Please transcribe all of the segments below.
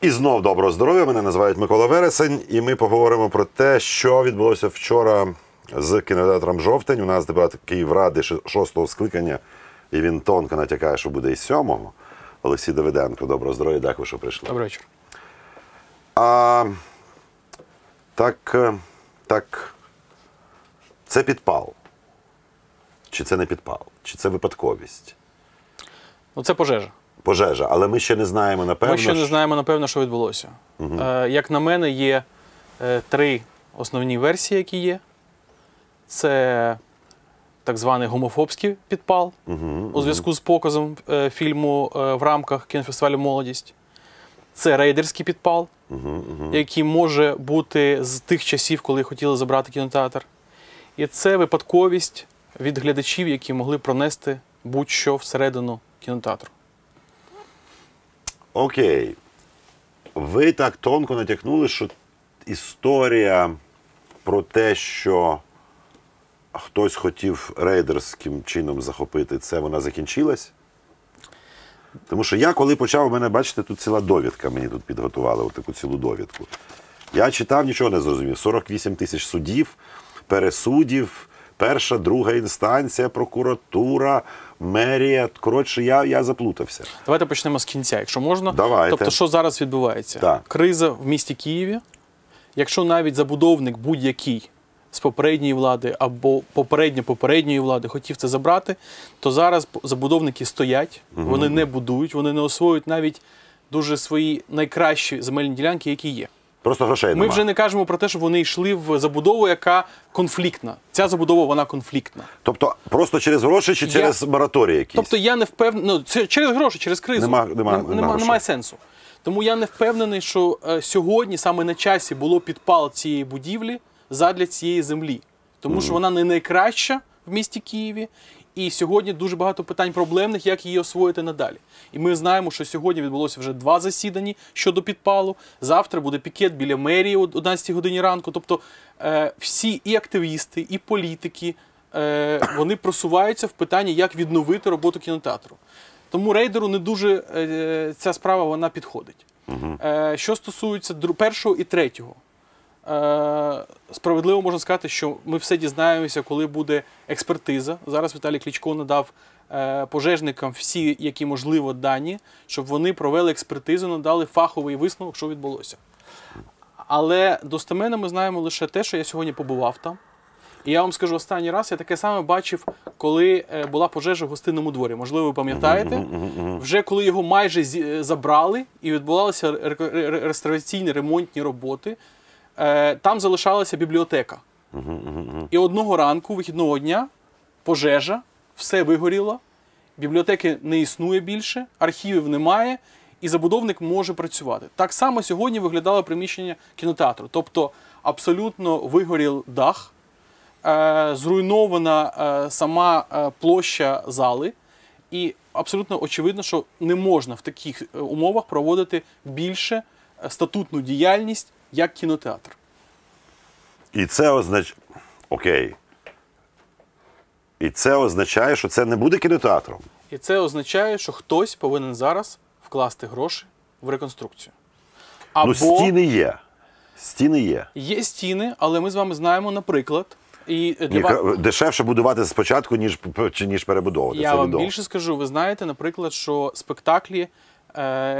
І знов доброго здоров'я. Мене називають Микола Вересень, і ми поговоримо про те, що відбулося вчора з кінотеатром Жовтень. У нас дебат Київради шостого скликання, і він тонко натякає, що буде і сьомого. Олексій Давиденко, доброго здоров'я, дякую, що прийшли. Добрий вечір. А так, е, так, це підпал. Чи це не підпал? Чи це випадковість? Ну, це пожежа. Пожежа, але ми ще не знаємо, напевно. Ми ще не знаємо, напевно, що відбулося. Е, як на мене, є е, три основні версії, які є. Це так званий гомофобський підпал у зв'язку з показом е, фільму е, в рамках кінофестивалю Молодість. Це рейдерський підпал, який може бути з тих часів, коли хотіли забрати кінотеатр. І це випадковість від глядачів, які могли пронести будь-що всередину кінотеатру. Окей. Ви так тонко натякнули, що історія про те, що хтось хотів рейдерським чином захопити, це вона закінчилась. Тому що я, коли почав, у мене, бачите, тут ціла довідка, мені тут підготували таку цілу довідку. Я читав, нічого не зрозумів. 48 тисяч судів, пересудів, перша, друга інстанція, прокуратура, мерія. Коротше, я, я заплутався. Давайте почнемо з кінця, якщо можна. Давайте. Тобто, що зараз відбувається? Так. Криза в місті Києві. Якщо навіть забудовник будь-який з попередньої влади або попередньо попередньої влади хотів це забрати, то зараз забудовники стоять, вони не будують, вони не освоюють навіть дуже свої найкращі земельні ділянки, які є. Просто грошей Ми вже не кажемо про те, що вони йшли в забудову, яка конфліктна. Ця забудова вона конфліктна. Тобто просто через гроші чи Я- через мораторій якийсь? Тобто я не впевнений, ну, це через гроші, через кризу. Нема- нема- Нем- нема нема- немає сенсу. Тому я не впевнений, що е, сьогодні саме на часі було підпал цієї будівлі задля цієї землі. Тому що вона не найкраща в місті Києві. І сьогодні дуже багато питань проблемних, як її освоїти надалі. І ми знаємо, що сьогодні відбулося вже два засідання щодо підпалу. Завтра буде пікет біля мерії о 11 годині ранку. Тобто е, всі і активісти, і політики е, вони просуваються в питанні, як відновити роботу кінотеатру. Тому рейдеру не дуже е, ця справа вона підходить. Е, що стосується першого і третього, справедливо можна сказати, що ми все дізнаємося, коли буде експертиза. Зараз Віталій Кличко надав е, пожежникам всі, які можливо дані, щоб вони провели експертизу, надали фаховий висновок, що відбулося. Але достеменно ми знаємо лише те, що я сьогодні побував там. І я вам скажу останній раз, я таке саме бачив, коли е, була пожежа в гостинному дворі. Можливо, ви пам'ятаєте, вже коли його майже е, забрали і відбувалися ре- ре- ре- реставраційні ремонтні роботи, е, там залишалася бібліотека. І одного ранку, вихідного дня, пожежа, все вигоріло, бібліотеки не існує більше, архівів немає, і забудовник може працювати. Так само сьогодні виглядало приміщення кінотеатру. Тобто абсолютно вигорів дах, е, зруйнована е, сама е, площа зали, і абсолютно очевидно, що не можна в таких е, умовах проводити більше е, статутну діяльність як кінотеатр. І це означає. Окей. І це означає, що це не буде кінотеатром. І це означає, що хтось повинен зараз вкласти гроші в реконструкцію. Або Ну, стіни є. Стіни є. є стіни, але ми з вами знаємо, наприклад, і для Ні, вас- Дешевше будувати спочатку, ніж, ніж перебудовувати. Я це вам відомо. більше скажу. Ви знаєте, наприклад, що спектаклі,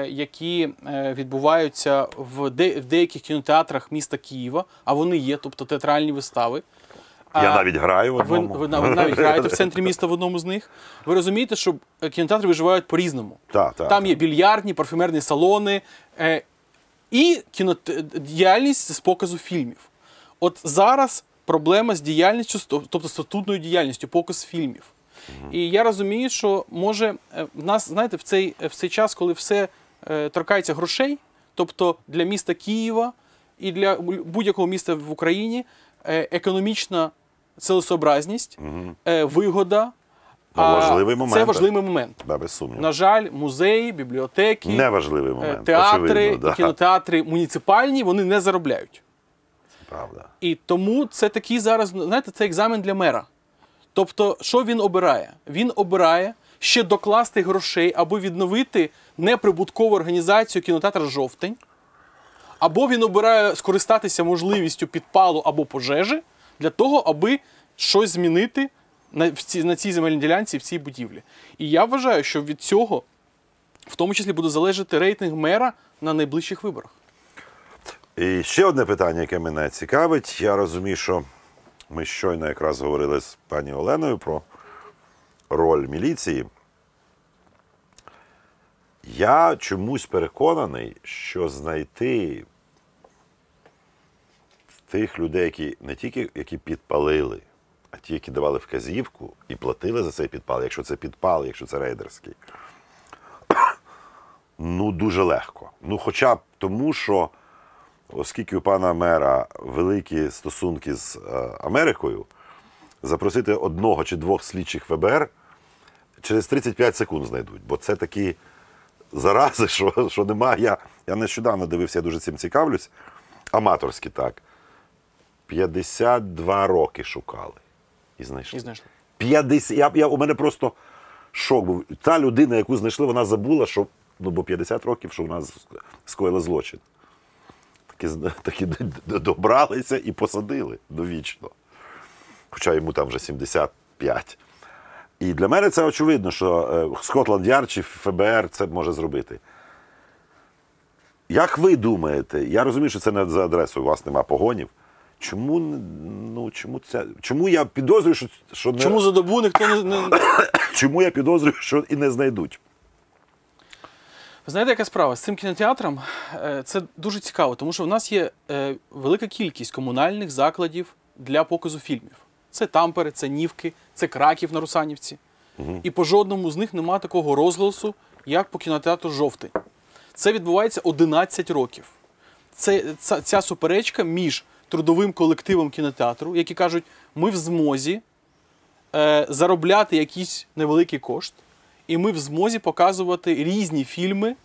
які е, відбуваються в, де, в деяких кінотеатрах міста Києва, а вони є, тобто театральні вистави. Я навіть граю в одному. ви, ви навіть граєте в центрі міста в одному з них. Ви розумієте, що е, кінотеатри виживають по-різному. Так, так, Там так. є більярдні, парфюмерні салони е, і діяльність з показу фільмів. От зараз проблема з діяльністю, тобто статутною діяльністю, показ фільмів. І я розумію, що може е, в нас, знаєте, в цей, в цей час, коли все е, торкається грошей, тобто для міста Києва і для будь-якого міста в Україні е, економічна цілесообразність, е, вигода. А, важливий момент, Це важливий момент. Да, без сумніву. На жаль, музеї, бібліотеки, Неважливий е, момент. театри, очевидно, да. кінотеатри муніципальні вони не заробляють. Правда. І тому це такий зараз, знаєте, це екзамен для мера. Тобто, що він обирає? Він обирає ще докласти грошей або відновити неприбуткову організацію кінотеатр Жовтень, або він обирає скористатися можливістю підпалу або пожежі для того, аби щось змінити на, в ці, на цій земельній ділянці, в цій будівлі. І я вважаю, що від цього в тому числі буде залежати рейтинг мера на найближчих виборах. І ще одне питання, яке мене цікавить. Я розумію, що ми щойно якраз говорили з пані Оленою про роль міліції. Я чомусь переконаний, що знайти тих людей, які не тільки які підпалили, а ті, які давали вказівку і платили за цей підпал, якщо це підпал, якщо це рейдерський. Ну, дуже легко. Ну, хоча б тому, що оскільки у пана мера великі стосунки з е, Америкою, запросити одного чи двох слідчих ФБР через 35 секунд знайдуть. Бо це такі зарази, що, що немає. Я, я нещодавно дивився, я дуже цим цікавлюсь. Аматорські так. 52 роки шукали. І знайшли. І знайшли. 50, я, я, у мене просто шок був. Та людина, яку знайшли, вона забула, що ну, бо 50 років, що вона скоїла злочин. Д- д- добралися і посадили довічно. Хоча йому там вже 75. І для мене це очевидно, що е, Скотланд Ярд чи ФБР це може зробити. Як ви думаєте, я розумію, що це не за адресою, у вас нема погонів. Чому, ну, чому, це, чому я підозрюю, що, що не, Чому за добу ніхто не, чому я підозрюю, що і не знайдуть? Ви знаєте, яка справа? З цим кінотеатром е, це дуже цікаво, тому що в нас є е, велика кількість комунальних закладів для показу фільмів. Це Тампери, це Нівки, це Краків на Русанівці. І по жодному з них немає такого розголосу, як по кінотеатру Жовтий. Це відбувається 11 років. Це, ця, ця суперечка між трудовим колективом кінотеатру, які кажуть, ми в змозі е, заробляти якийсь невеликий кошт, і ми в змозі показувати різні фільми,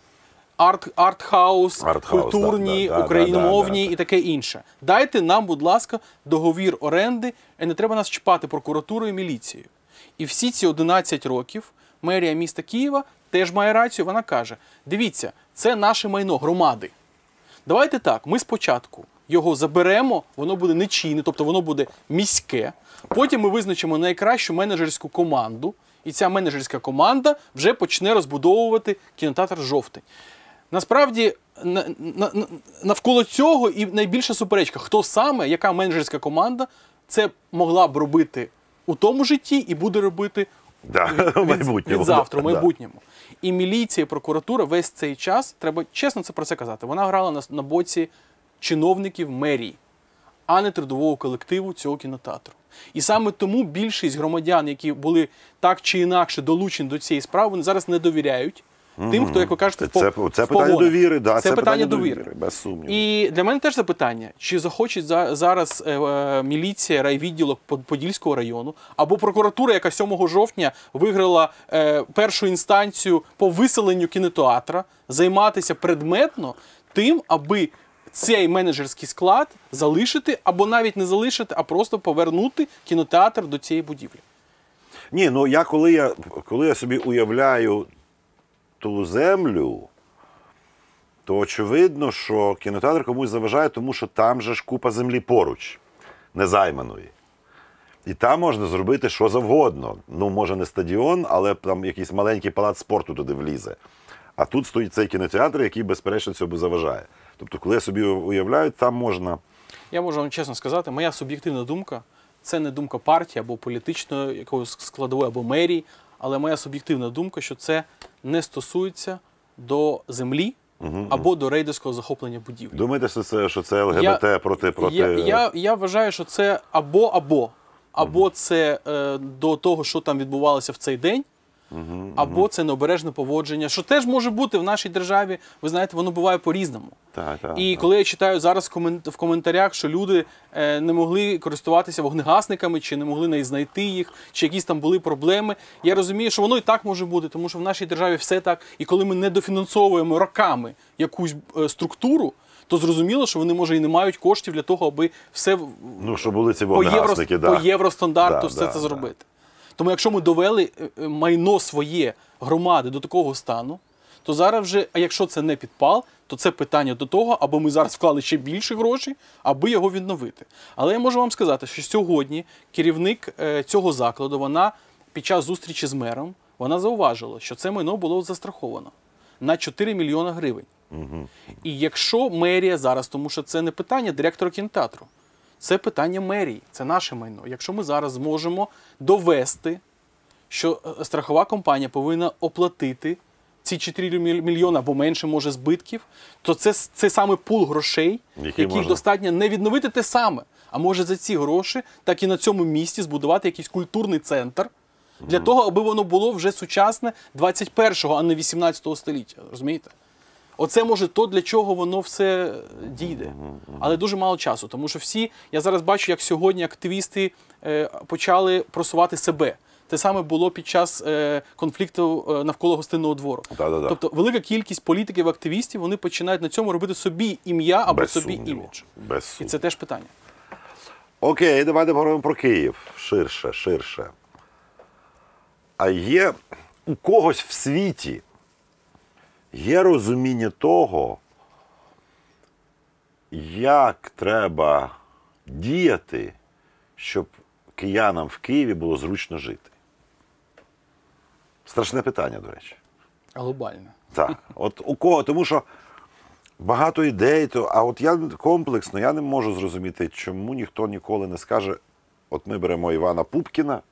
арт, артхаус, Артхаус, культурні, да, да, да, україномовні да, да, і таке інше. Дайте нам, будь ласка, договір оренди, і не треба нас чіпати прокуратурою і міліцією. І всі ці 11 років мерія міста Києва теж має рацію. Вона каже: дивіться, це наше майно громади. Давайте так, ми спочатку його заберемо, воно буде нечійне, тобто воно буде міське. Потім ми визначимо найкращу менеджерську команду, і ця менеджерська команда вже почне розбудовувати кінотеатр жовтень. Насправді, на- на- на- навколо цього і найбільша суперечка, хто саме, яка менеджерська команда це могла б робити у тому житті і буде робити Да, від, майбутньому, від завтра, в да. майбутньому. І міліція, і прокуратура весь цей час, треба чесно це про це казати, вона грала на, на боці чиновників мерії, а не трудового колективу цього кінотеатру. І саме тому більшість громадян, які були так чи інакше долучені до цієї справи, вони зараз не довіряють тим, хто, як ви кажете, в Це, це в питання довіри, да, це, питання довіри. без сумніву. І для мене теж запитання: чи захоче за- зараз е, е, міліція, райвідділок Подільського району або прокуратура, яка 7 жовтня виграла е, першу інстанцію по виселенню кінотеатра, займатися предметно тим, аби цей менеджерський склад залишити або навіть не залишити, а просто повернути кінотеатр до цієї будівлі. Ні, ну я коли я коли я собі уявляю ту землю, то очевидно, що кінотеатр комусь заважає, тому що там же ж купа землі поруч, незайманої. І там можна зробити що завгодно. Ну, може, не стадіон, але там якийсь маленький палац спорту туди влізе. А тут стоїть цей кінотеатр, який, безперечно, цьому заважає. Тобто, коли я собі уявляю, там можна. Я можу вам чесно сказати, моя суб'єктивна думка це не думка партії або політичної якоїсь складової або мерії, але моя суб'єктивна думка, що це не стосується до землі або до рейдерського захоплення будівлі. Думаєте, що це, що це ЛГБТ проти проти. Я, я, я вважаю, що це або або. Або це е, до того, що там відбувалося в цей день, або це необережне поводження, що теж може бути в нашій державі. Ви знаєте, воно буває по-різному. Так, так, І так. коли я читаю зараз в коментарях, що люди е, не могли користуватися вогнегасниками, чи не могли навіть знайти їх, чи якісь там були проблеми, я розумію, що воно і так може бути, тому що в нашій державі все так. І коли ми недофінансовуємо роками якусь е, структуру, то зрозуміло, що вони може і не мають коштів для того, аби все Ну, що були ці по, євро, да. по євростандарту Да, все да, це зробити. Тому якщо ми довели е, е, майно своє громади до такого стану, то зараз вже, а якщо це не підпал, то це питання до того, аби ми зараз вклали ще більше грошей, аби його відновити. Але я можу вам сказати, що сьогодні керівник е, цього закладу, вона під час зустрічі з мером, вона зауважила, що це майно було застраховано на 4 мільйони гривень. І якщо мерія зараз, тому що це не питання директора кінотеатру, це питання мерії, це наше майно. Якщо ми зараз зможемо довести, що е, страхова компанія повинна оплатити ці 4 міль- мільйони або менше може збитків, то це, це саме пул грошей, Який який можна- достатньо не відновити те саме, а може за ці гроші так і на цьому місці збудувати якийсь культурний центр. Для того, аби воно було вже сучасне 21-го, а не 18-го століття. Розумієте? Оце може то, для чого воно все дійде. Але дуже мало часу, тому що всі, я зараз бачу, як сьогодні активісти е, почали просувати себе. Те саме було під час е, конфлікту е, навколо гостинного двору. Да-да-да. Тобто велика кількість політиків, активістів, вони починають на цьому робити собі ім'я або Без собі сумніву. імідж. Без І це теж питання. Окей, давайте поговоримо про Київ. Ширше, ширше. А є у когось в світі є розуміння того, як треба діяти, щоб киянам в Києві було зручно жити. Страшне питання, до речі. Глобально. Так, от у кого, тому що багато ідей, то, а от я комплексно, я не можу зрозуміти, чому ніхто ніколи не скаже: от ми беремо Івана Пупкіна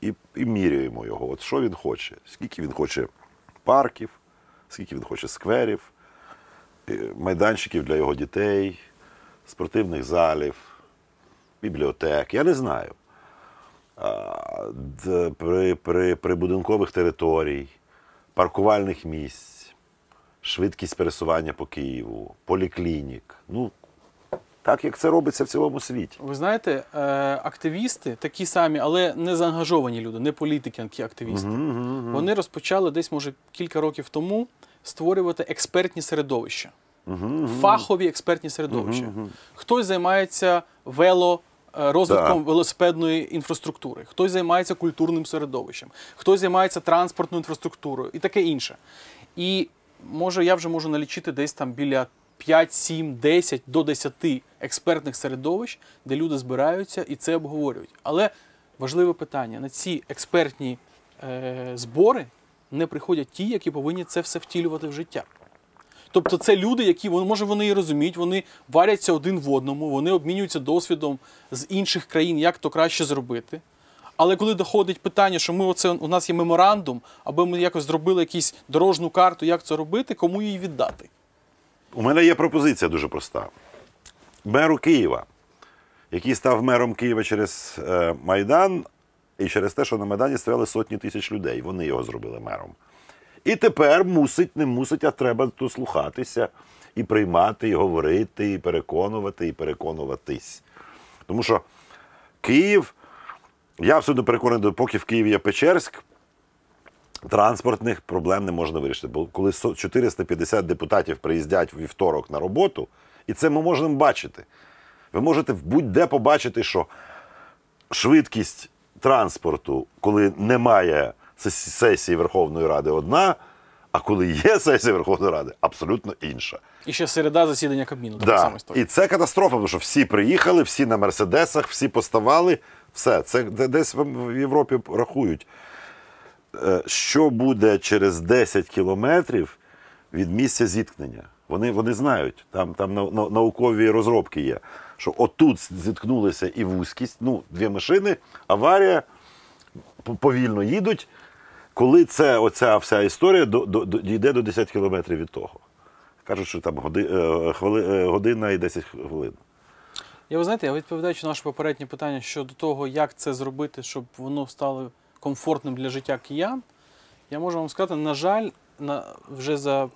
і, і міряємо його. От що він хоче, скільки він хоче парків, скільки він хоче скверів, майданчиків для його дітей, спортивних залів, бібліотек. Я не знаю. При, при, прибудинкових територій, паркувальних місць, швидкість пересування по Києву, поліклінік. Ну, так як це робиться в цілому світі. Ви знаєте, е, активісти такі самі, але не заангажовані люди, не політики, а активісти. Вони розпочали десь, може, кілька років тому створювати експертні середовища. Фахові експертні середовища. Хтось займається вело. е, Розвитком Так. велосипедної інфраструктури, хтось займається культурним середовищем, хтось займається транспортною інфраструктурою і таке інше. І може я вже можу налічити десь там біля 5, 7, 10 до 10 експертних середовищ, де люди збираються і це обговорюють. Але важливе питання: на ці експертні е, збори не приходять ті, які повинні це все втілювати в життя. Тобто це люди, які може вони і розуміють, вони варяться один в одному, вони обмінюються досвідом з інших країн, як то краще зробити. Але коли доходить питання, що ми оце у нас є меморандум, аби ми якось зробили якусь дорожну карту, як це робити, кому її віддати. У мене є пропозиція дуже проста. Меру Києва, який став мером Києва через е, Майдан, і через те, що на Майдані стояли сотні тисяч людей. Вони його зробили мером. І тепер мусить, не мусить, а треба дослухатися і приймати, і говорити, і переконувати, і переконуватись. Тому що Київ, я абсолютно переконаний, поки в Києві є Печерськ, транспортних проблем не можна вирішити. Бо коли 450 депутатів приїздять в вівторок на роботу, і це ми можемо бачити. Ви можете будь-де побачити, що швидкість транспорту, коли немає сесії Верховної Ради, одна, а коли є сесія Верховної Ради, абсолютно інша. І ще середа засідання Кабміну. Да. І це катастрофа, тому що всі приїхали, всі на мерседесах, всі поставали. Все, це десь в Європі рахують. Е, Що буде через 10 кілометрів від місця зіткнення? Вони, вони знають, там, там нау- нау- наукові розробки є. Що отут зіткнулися і вузькість, ну, дві машини, аварія, повільно їдуть. Коли це оця вся історія до, до, до, дійде до 10 кілометрів від того. Кажуть, що там годи, е, хвили, е, година і 10 хвилин. Я ви знаєте, я відповідаючи на наше попереднє питання щодо того, як це зробити, щоб воно стало комфортним для життя киян, я можу вам сказати, на жаль, на, вже за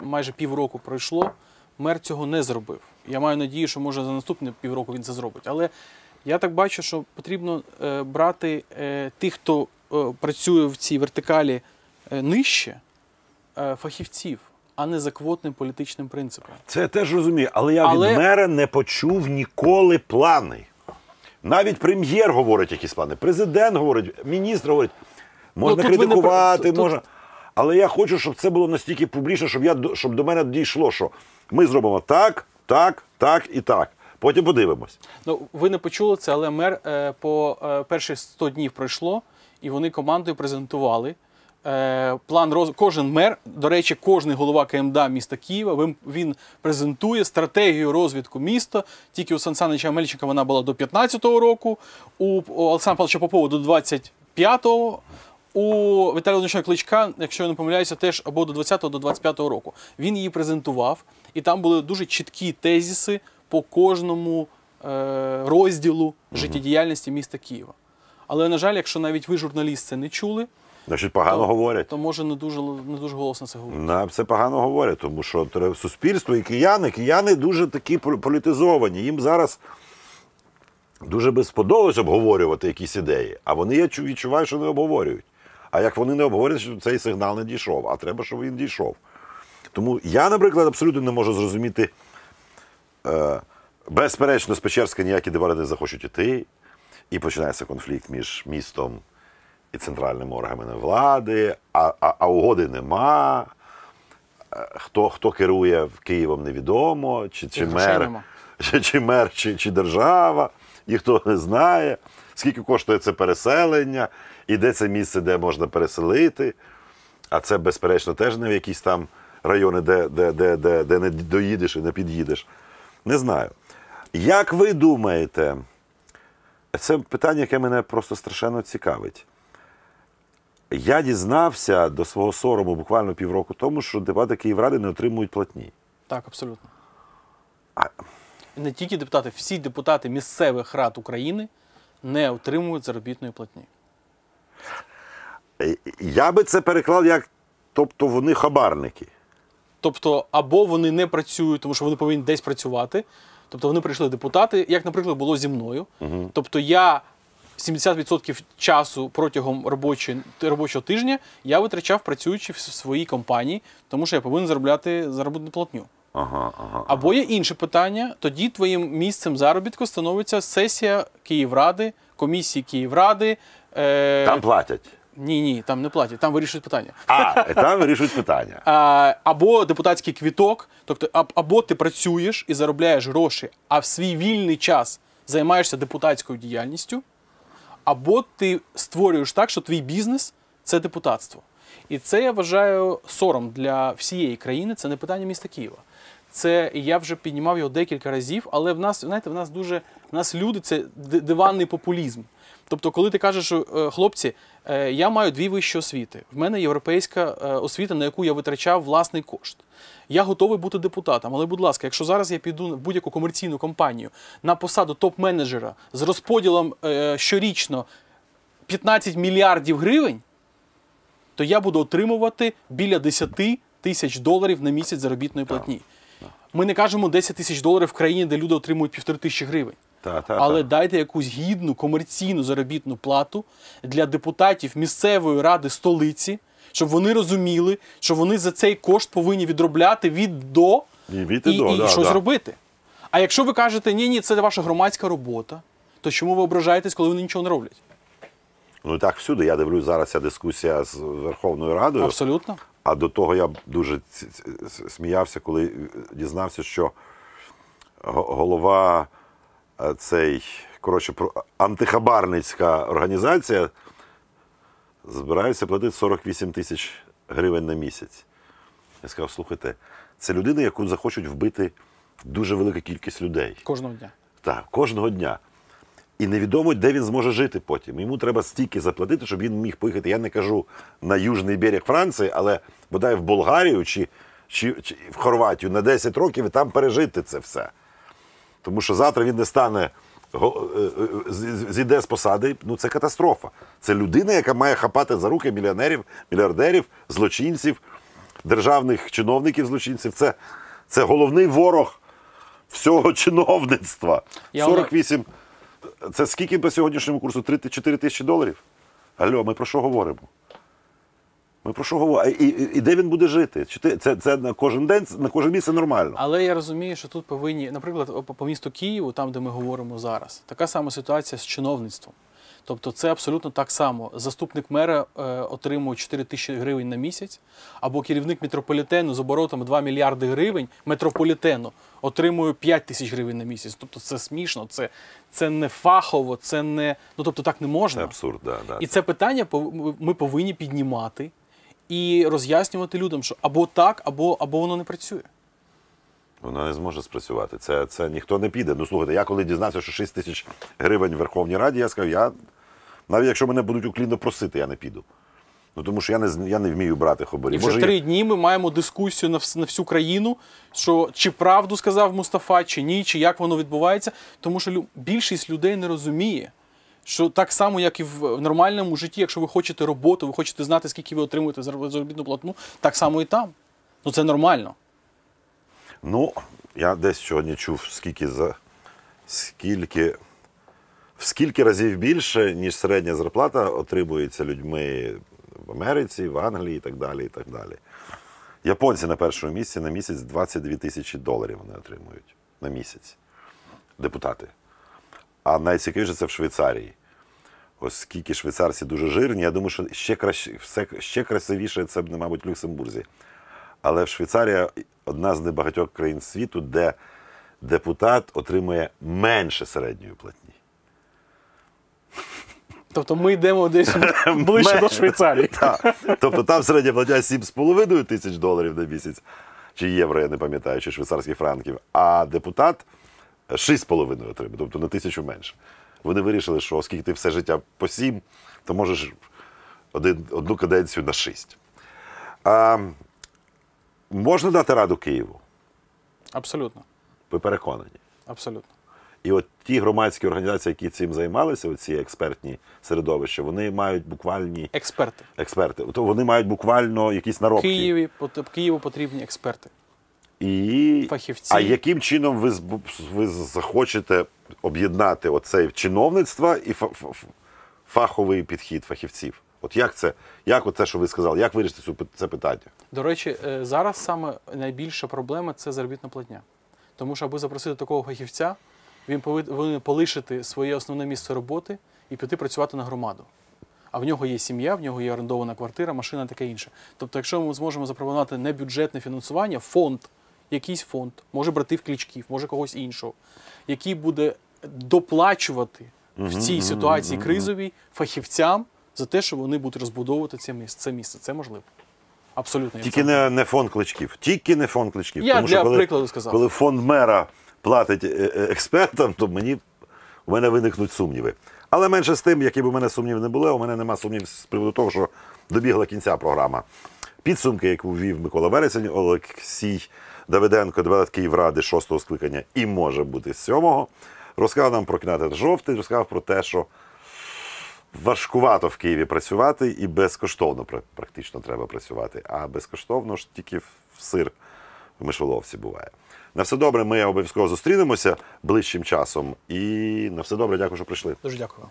майже півроку пройшло, мер цього не зробив. Я маю надію, що може за наступні півроку він це зробить. Але я так бачу, що потрібно е, брати е, тих, хто е, працює в цій вертикалі е, нижче, е, фахівців, а не за квотним політичним принципом. Це я теж розумію, але я Але- від мера не почув ніколи плани. Навіть прем'єр говорить якісь плани, президент говорить, міністр говорить. Можна Ну, критикувати, не критикувати, тут- можна. Але я хочу, щоб це було настільки публічно, щоб, я, до- щоб до мене дійшло, що ми зробимо так, так, так і так. Потім подивимось. Ну, ви не почули це, але мер е, по е, перші 100 днів пройшло, і вони командою презентували. Е, план роз... Кожен мер, до речі, кожний голова КМДА міста Києва, він, презентує стратегію розвитку міста. Тільки у Сан Санича Мельченка вона була до 15-го року, у, Олександра Павловича Попова до 25-го, у Віталія Володимировича Кличка, якщо я не помиляюся, теж або до 20-го, до 25-го року. Він її презентував, і там були дуже чіткі тезіси по кожному е, розділу життєдіяльності міста Києва. Але, на жаль, якщо навіть ви, журналіст, це не чули, Значить, погано говорять. то може не дуже, не дуже голосно це говорити. На це погано говорять, тому що суспільство і кияни, кияни дуже такі пол- політизовані. Їм зараз дуже би сподобалось обговорювати якісь ідеї, а вони я відчуваю, що не обговорюють. А як вони не обговорюють, що цей сигнал не дійшов, а треба, щоб він дійшов. Тому я, наприклад, абсолютно не можу зрозуміти. Е, безперечно, з Печерська ніякі дебати не захочуть іти, і починається конфлікт між містом і центральними органами влади, а, а, а угоди нема. Е, Хто, хто керує Києвом, невідомо, чи, чи, мер, чи, чи мер, чи, чи держава, ніхто не знає, скільки коштує це переселення, і де це місце, де можна переселити. А це, безперечно, теж не в якісь там райони, де, де, де, де, де не доїдеш і не під'їдеш. Не знаю. Як ви думаєте, це питання, яке мене просто страшенно цікавить. Я дізнався до свого сорому буквально півроку тому, що депутати Київради не отримують платні. Так, абсолютно. А- не тільки депутати, всі депутати місцевих рад України не отримують заробітної платні. Е, Я би це переклав як, тобто вони хабарники. Тобто, або вони не працюють, тому що вони повинні десь працювати. Тобто вони прийшли депутати, як, наприклад, було зі мною. Тобто я 70% часу протягом робочої, робочого тижня я витрачав працюючи в своїй компанії, тому що я повинен заробляти заробітну платню. Ага, ага. Або є інше питання, тоді твоїм місцем заробітку становиться сесія Київради, комісії Київради. Е... Там платять. Ні, ні, там не платять, там вирішують питання. А, там вирішують питання. А, або депутатський квіток, тобто або ти працюєш і заробляєш гроші, а в свій вільний час займаєшся депутатською діяльністю, або ти створюєш так, що твій бізнес це депутатство. І це я вважаю сором для всієї країни. Це не питання міста Києва. Це я вже піднімав його декілька разів, але в нас, знаєте, в нас дуже в нас люди це диванний популізм. Тобто, коли ти кажеш, е, хлопці, е, я маю дві вищі освіти. В мене європейська е, освіта, на яку я витрачав власний кошт. Я готовий бути депутатом, але, будь ласка, якщо зараз я піду в будь-яку комерційну компанію на посаду топ-менеджера з розподілом щорічно 15 мільярдів гривень, то я буду отримувати біля 10 тисяч доларів на місяць заробітної платні. Ми не кажемо 10 тисяч доларів в країні, де люди отримують півтори тисячі гривень. Та, та, Але та. дайте якусь гідну комерційну заробітну плату для депутатів місцевої ради столиці, щоб вони розуміли, що вони за цей кошт повинні відробляти від до І від і і, до, і да, щось да. робити. А якщо ви кажете, ні, ні, це ваша громадська робота, то чому ви ображаєтесь, коли вони нічого не роблять? Ну так всюди. Я дивлюсь зараз ця дискусія з Верховною Радою. Абсолютно. А до того я дуже сміявся, коли е, дізнався, що голова цей, коротше, антихабарницька організація збирається платити 48 тисяч гривень на місяць. Я сказав, слухайте, це людина, яку захочуть вбити дуже велика кількість людей. Кожного дня. Так, кожного дня. І невідомо, де він зможе жити потім. Йому треба стільки заплатити, щоб він міг поїхати. Я не кажу на южний берег Франції, але бодай в Болгарію чи, чи, чи в Хорватію на 10 років і там пережити це все. Тому що завтра він не стане, е, е, зійде з посади. Ну це катастрофа. Це людина, яка має хапати за руки мільйонерів, мільярдерів, злочинців, державних чиновників злочинців. Це, це головний ворог всього чиновництва. 48. Це скільки по сьогоднішньому курсу? 3 4 тисячі доларів? Алло, ми про що говоримо? Ми про що говоримо? І, і, і де він буде жити? Чи ти, це, це на кожен день, на кожен місце нормально. Але я розумію, що тут повинні, наприклад, по, по місту Києву, там, де ми говоримо зараз, така сама ситуація з чиновництвом. Тобто це абсолютно так само. Заступник мера е, отримує 4 тисячі гривень на місяць, або керівник метрополітену з оборотами 2 мільярди гривень метрополітену отримує 5 тисяч гривень на місяць. Тобто це смішно, це, це не фахово, це не. Ну тобто так не можна. Це абсурд, да, да. І це питання ми повинні піднімати і роз'яснювати людям, що або так, або, або воно не працює. Вона не зможе спрацювати. Це, це ніхто не піде. Ну слухайте, я коли дізнався, що 6 тисяч гривень в Верховній Раді, я сказав, я навіть якщо мене будуть уклінно просити, я не піду. Ну тому що я не, я не вмію брати хабарі. І вже три я- дні ми маємо дискусію на, вс- на всю країну, що чи правду сказав Мустафа, чи ні, чи як воно відбувається. Тому що лю- більшість людей не розуміє, що так само, як і в нормальному житті, якщо ви хочете роботу, ви хочете знати, скільки ви отримуєте зар- заробітну платну, так само і там. Ну це нормально. Ну, я десь сьогодні чув, скільки за скільки. В скільки разів більше, ніж середня зарплата отримується людьми в Америці, в Англії і так далі. і так далі. Японці на першому місці на місяць 22 тисячі доларів вони отримують на місяць. Депутати. А найцікавіше це в Швейцарії. Оскільки швейцарці дуже жирні, я думаю, що ще краще, все, ще красивіше це, б, мабуть, в Люксембурзі. Але в Швейцарія одна з небагатьох країн світу, де депутат отримує менше середньої платні. Тобто ми йдемо десь ближче до Швейцарії. Так. Тобто там середня платня 7,5 тисяч доларів на місяць, чи євро, я не пам'ятаю, чи швейцарських франків, а депутат 6,5 отримує, тобто на тисячу менше. Вони вирішили, що оскільки ти все життя по 7, то можеш один, одну каденцію на 6. А, можна дати раду Києву? Абсолютно. Ви переконані. Абсолютно. І от ті громадські організації, які цим займалися, ці експертні середовища, вони мають буквальні Експерти. експерти. То вони мають буквально якісь наробки. Києві, Києву потрібні експерти. І... Фахівці. А яким чином ви, ви захочете об'єднати оце чиновництво і фа- фа- фаховий підхід фахівців? От як це, як оце, що ви сказали, як вирішити цю це питання? До речі, е, зараз саме найбільша проблема це заробітна платня. Тому що, аби запросити такого фахівця, він пови- повинен полишити своє основне місце роботи і піти працювати на громаду. А в нього є сім'я, в нього є орендована квартира, машина таке інше. Тобто, якщо ми зможемо запропонувати не бюджетне фінансування, фонд, якийсь фонд, може братів Клічків, може когось іншого, який буде доплачувати в цій ситуації кризовій фахівцям за те, що вони будуть розбудовувати це місце. Це місце. Це можливо. Абсолютно. Тільки не, не фонд кличків. Тільки не фонд кличків. Я Тому для що коли, прикладу сказав. коли фонд мера платить е, е, експертам, то мені у мене виникнуть сумніви. Але менше з тим, які б у мене сумнів не були, у мене нема сумнів з приводу того, що добігла кінця програма. Підсумки, яку ввів Микола Вересень, Олексій Давиденко, депутат Київради шостого скликання і може бути сьомого, розказав нам про кінотеатр жовтий, розказав про те, що важкувато в Києві працювати і безкоштовно практично треба працювати. А безкоштовно ж тільки в сир в мишоловці буває. На все добре, ми обов'язково зустрінемося ближчим часом. І на все добре, дякую, що прийшли. Дуже дякую.